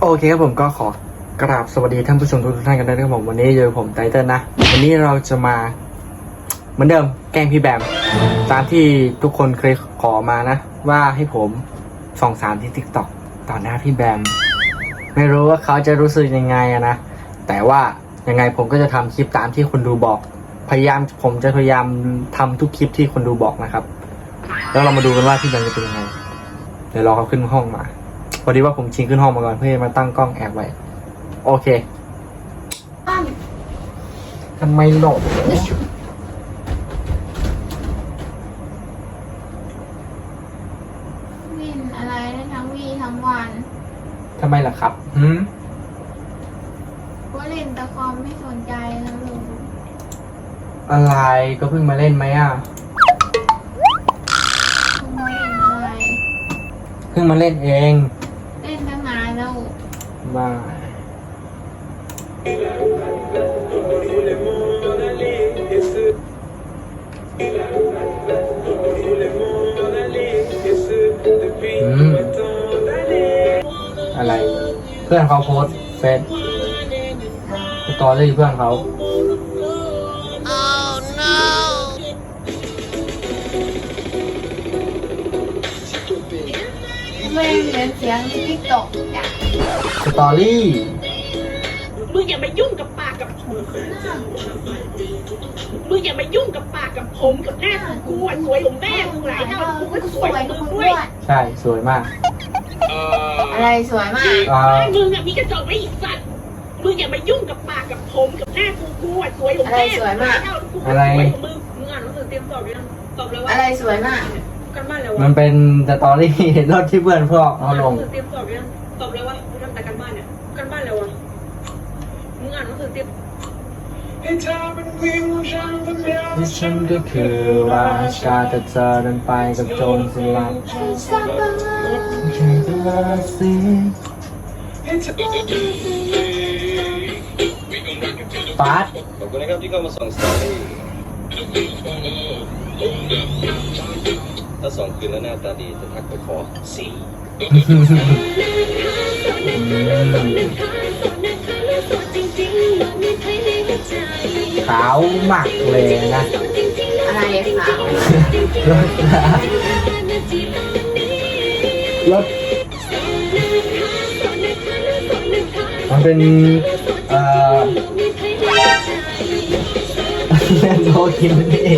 โอเคครับผมก็ขอกราบสวัสดีท่านผู้ชมทุกท่านกันด้วยครับผมวันนี้เจอผมไตเติ้ลนะ วันนี้เราจะมา เหมือนเดิมแกล้งพี่แบมตามที่ทุกคนเคยขอมานะ ว่าให้ผมส่องสารที่ทิกตอกต่อหน้าพี่แบม ไม่รู้ว่าเขาจะรู้สึกยังไงอะนะ แต่ว่ายังไงผมก็จะทำคลิปตามที่คนดูบอก พยายามผมจะพยายามทำทุกคลิปที่คนดูบอกนะครับ แล้วเรามาดูกันว่าพี่แบมจะเป็นยังไงเดี๋ยวรอเขาขึ้นห้องมา พอดีว่าผมชิงขึ้นห้องมาก่อนเพื่อจะมาตั้งกล้องแอบไว้ โอเคทำไมหลบวินอะไรได้ทั้งวีทั้งวันทำไมล่ะครับหืมว่าเล่นแตะคอมไม่สนใจนะลุงอะไรก็เพิ่งมาเล่นไหมอะลุงเล่นอะไร เพิ่งมาเล่นเอง เล่นตั้งนานแล้ว มาอืมอะไร เพื่อนเขาโพสต์เฟซสตอรี่เพื่อนเขาเล่นเล่นเสียงในทิกตอกอะส ตอรี่มึงอย่ามายุ่งกับปากกับผมมึงอย่ามายุ่งกับปากกับผมกับหน้ากูกูอะสวยของแม่มึงหลายเท่ากูก็สวยของมึงด้วยใช่สวยมากอะไรสวยมากอ่าแม่มึงอะมีกระจกไว้อีกสัตว์มึงอย่ามายุ่งกับปากกับผมกับหน้ากูกูอะสวยของแม่มึงหลายเท่ากูก็สวยของมึงมึงอ่านหนังสือเตรียมสอบยังสอบแล้วว่าอะไรสวยมากกันบ้านแล้วมัวะนเป็นสตอรี่รถที่เพื่อนพวกเขาลงหนัสือเตรียมสอบยังสอบแล้ววะกูทำแต่กันบ้านเนี่ยกันบ้านแล้ววะ มึงอ่านหนังสือเตรียมที่ฉันก็คือราชาแต่เธอเดินไปกับโจรสลัดใช่ตัวสิปาดขอบคุณนะครับที่เข้ามาส่องสตอรี่ถ้าส่องคืนแล้วหน้าตาดีจะทักไปขอสี่ ขาวมากเลยนะอะไรขาวรถรถมันเป็นเอ่อเล่นโทกินนี่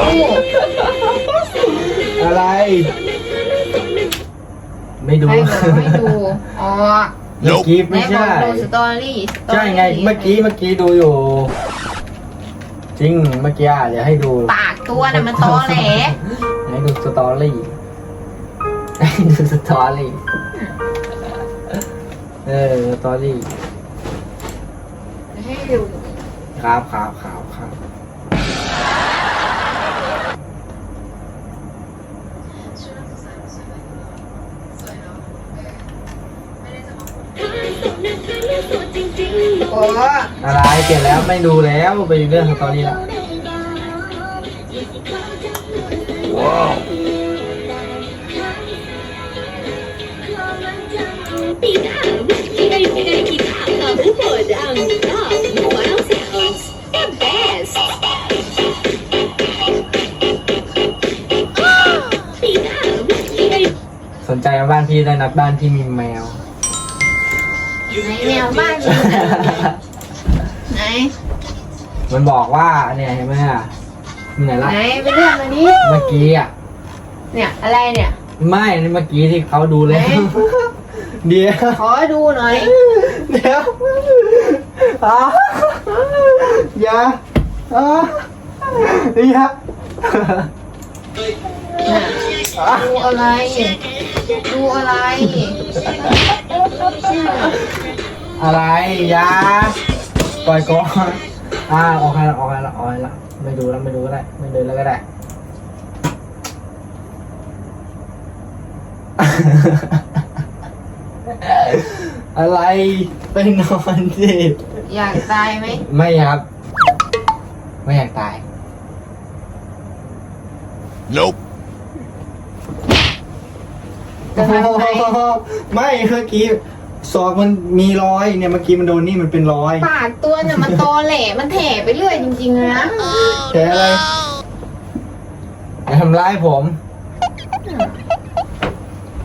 โอ้อะไร ไม่ดู ใครบอกไม่ดู อ๋อเมื่อกี้ไหนไม่บอใช่กดูสตอรี่สตอรี่ใช่ไง เมื่อกี้เมื่อกี้ดูอยู่ จริง เมื่อกี้อะเดี๋ยวให้ดูปากตัวน่ะมันตอแหลให้ดูสตอรี่ ให้ดูสตอรี่ เออสตอรี่ ให้ดู ครับครับครับ อ้อะไรเปลี่ยนแล้วไม่ดูแล้วไปดูเรื่องสตอรี่แล้ว Die Namen, die die Gitarre wurde am Tag, wow, sounds the best. Die Namen, die สนใจมาบ้านพี่ได้นัดบ้านพี่มีแมว ไหนแมวบ้านมีไหนมันบอกว่าเนี่ยเห็นไหมอะมีไหนไหนละไปเลือกมานี้เมื่อกี้อะ เนี่ยอะไรเนี่ย ไม่อันนี้เมื่อกี้ที่เขาดูแล้ว ไหน เดี๋ยว ขอดูหน่อยเดี๋ยวอะอย่าอะอย่า น่ะดูอะไร ดูอะไร อะไรยาปล่อยก่อนอ่าออกให้ละออกให้ละออกให้ละไม่ดูแล้วไม่ดูก็ได้ไม่เดูแล้วก็ได้ อะไรไปนอนสิอยากตายไหมไม่ครับ ไม่อยากตาย Nope. จะทำไงไม่เมื่อกี้ศอกมันมีรอยเนี่ยเมื่อกี้มันโดนนี่มันเป็นรอย ปากตัวเนี่ยมันโตแหล่มันแถไปเรื่อยจริงๆเลยนะแผลอะไรอย่าทำร้ายผม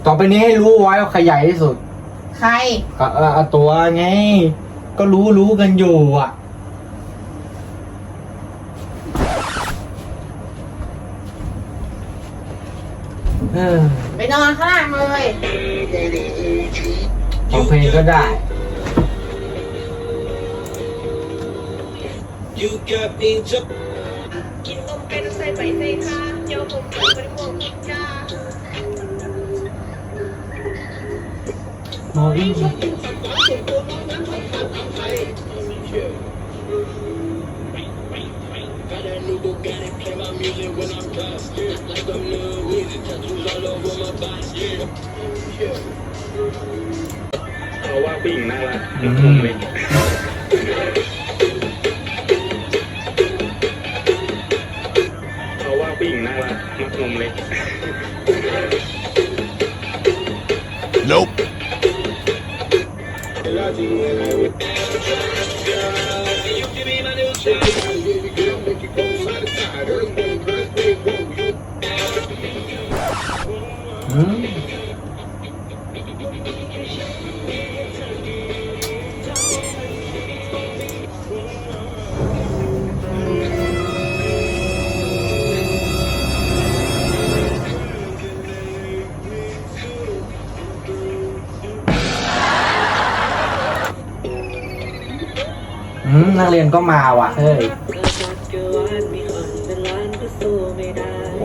ต่อไปนี้ให้รู้ไว้ว่าใครใหญ่ที่สุด ใครก็เออเอาตัวไง ก็รู้รู้กันอยู่อะ เออ ไปนอนข้างล่างเลยฟังเพลงก็ได้ You got me just กินนมเป็นใส่ใบเตยค่ะเดี๋ยวผมจะไปห่วงกินจ้าโม อิงเขาว่าผู้หญิงน่ารักอืมเขาว่าผู้หญิงน่ารักมักนมเล็กอืมอื มนักเรียนก็มาว่ะเฮ้ย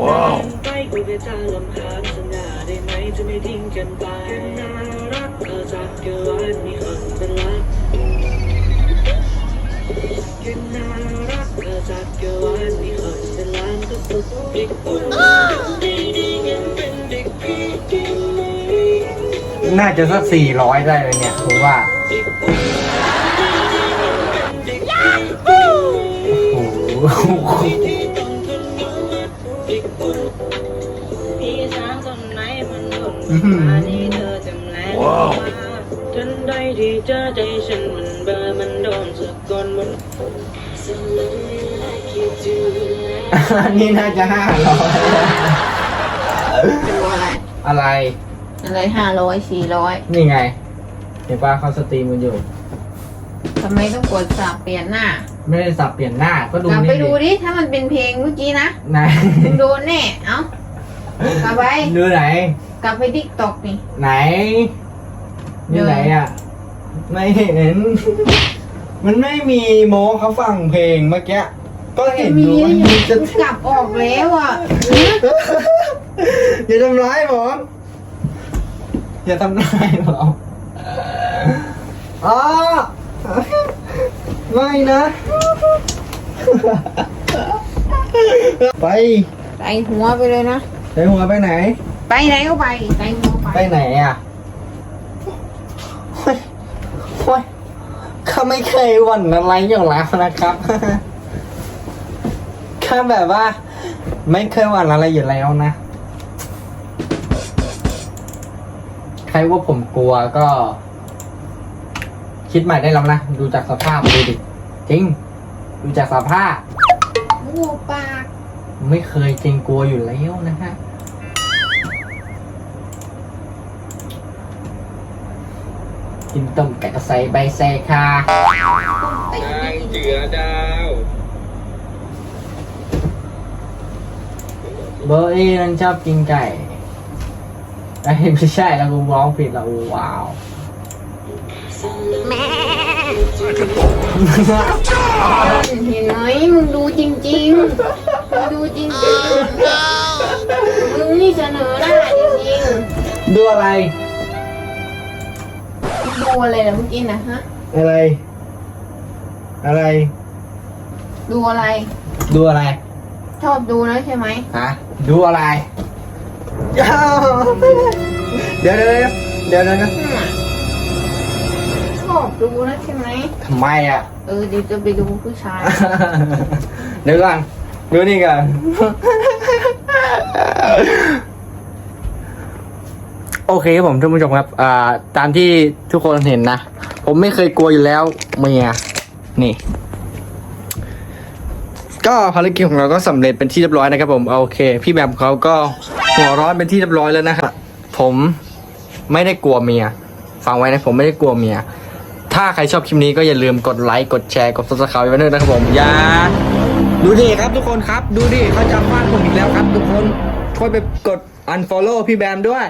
ว้าวไปกูแค่ จะไม่ทิ้งกันไปน่ารักเธอจากเกินมีคนเป็นรักแค่น่ารักเธอจากเกินมีคนเป็นล้านก็สุดเด็กอุ่นดีดียังเป็นเด็กพี่ที่ไม่น่าจะสักสี่ร้อยได้เลยเนี่ยผมว่าเด็กอุ่นเด็กพี่โอ้โห อื้อหือมาที่เธอจำแรงว้าวทันใดที่เจอใจฉันมันเบลอมันโดนสะกดมัน So lonely like you do อันนี้น่าจะห้าร้อยตัวอะไร อะไร อะไรห้าร้อยสี่ร้อยนี่ไง เห็นป่ะเขาสตรีมกันอยู่ ทำไมต้องกดสับเปลี่ยนหน้าไม่ได้สับเปลี่ยนหน้า ก็ดูกลับนี่ไปดูดิ ถ้ามันเป็นเพลงเมื่อกี้นะไหนมึงโดนแน่ เอ้ากลับไปดูไหน กลับไปดิกตอกนี่ ไหนนี่ไหนอะ ไม่เห็น มันไม่มีโมเขาฟังเพลงเมื่อกี้ก็เห็นมีดูแล้วมันยังจะกลับออกแล้วอะอย่าทำร้ายผมอย่าทำร้ายผมอ๋อไม่นะ ไปใส่หัวไปเลยนะใส่หัวไปไหน ไปไหนก็ไปใส่หัวไปไปไหนอะโอ้ยโอ้ยเขาไม่เคยหวั่นอะไรอยู่แล้วนะครับ ข้าแบบว่า ไม่เคยหวั่นอะไรอยู่แล้วนะ ใครว่าผมกลัวก็ คิดใหม่ได้แล้วนะ ดูจากสภาพดูดิจริง ดูจากสภาพโอ้ปาก ไม่เคยเกรงกลัวอยู่แล้วนะฮะ กินต้มไก่ก็ใส่ใบแซค่ะนางเจือดาวเบอร์เอมันชอบกินไก่ไอ้ยไม่ใช่แล้วกูร้องผิดแล้วว้าวเห็นไหมมึงดูจริงๆ มึงดูจริงๆ มึงนี่เสนอหน้าจริงดูอะไรๆมึง ดูอะไรล่ะเมื่อกี้นะฮะ อะไร อะไร ดูอะไร ดูอะไร ชอบดูนะใช่ไหมฮะดูอะไรอ้าวเดี๋ยวเดี๋ยวเดี๋ยวเดี๋ยวนะชอบดูนะใช่ไหม ทำไมอะ เออเดี๋ยวจะไปดูผู้ชาย เดี๋ยวก่อนดูนี่ก่อน โอเคครับผมท่านผู้ชมครับอ่าตามที่ทุกคนเห็นนะ ผมไม่เคยกลัวอยู่แล้วเมียนี่ ก็ภารกิจของเราก็สำเร็จเป็นที่เรียบร้อยนะครับ ผมโอเค พี่แบมเขาก็หัวร้อนเป็นที่เรียบร้อยแล้วนะครับผมไม่ได้กลัวเมียฟังไว้นะผมไม่ได้กลัวเมีย ถ้าใครชอบคลิปนี้ก็อย่าลืมกดไลค์กดแชร์กดซับสไครต์ไว้ด้วยนะครับผมอย่าดูดิครับทุกคนครับ ดูดิเขาจำบ้านผมอีกแล้วครับ ทุกคนช่วยไปกด unfollow พี่แบมด้วย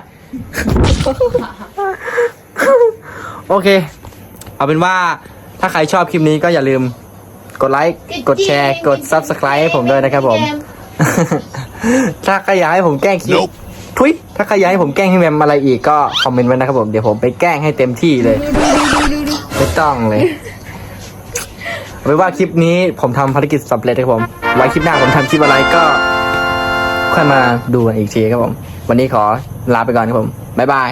โอเค เอาเป็นว่าถ้าใครชอบคลิปนี้ก็อย่าลืม กดไลค์ กดแชร์ กด subscribe ให้ผมด้วยนะครับผม ถ้าใครอยากให้ผมแกล้งคลิปทุยถ้าใครอยากให้ผมแกล้งให้แมมอะไรอีกก็คอมเมนต์ไว้นะครับผม เดี๋ยวผมไปแกล้งให้เต็มที่เลย ไม่ต้องเลยเอาเป็นว่าคลิปนี้ผมทำภารกิจสำเร็จครับผม ไว้คลิปหน้าผมทำคลิปอะไรก็ ค่อยมาดูกันอีกทีครับผม วันนี้ขอลาไปก่อนครับผมบ๊ายบาย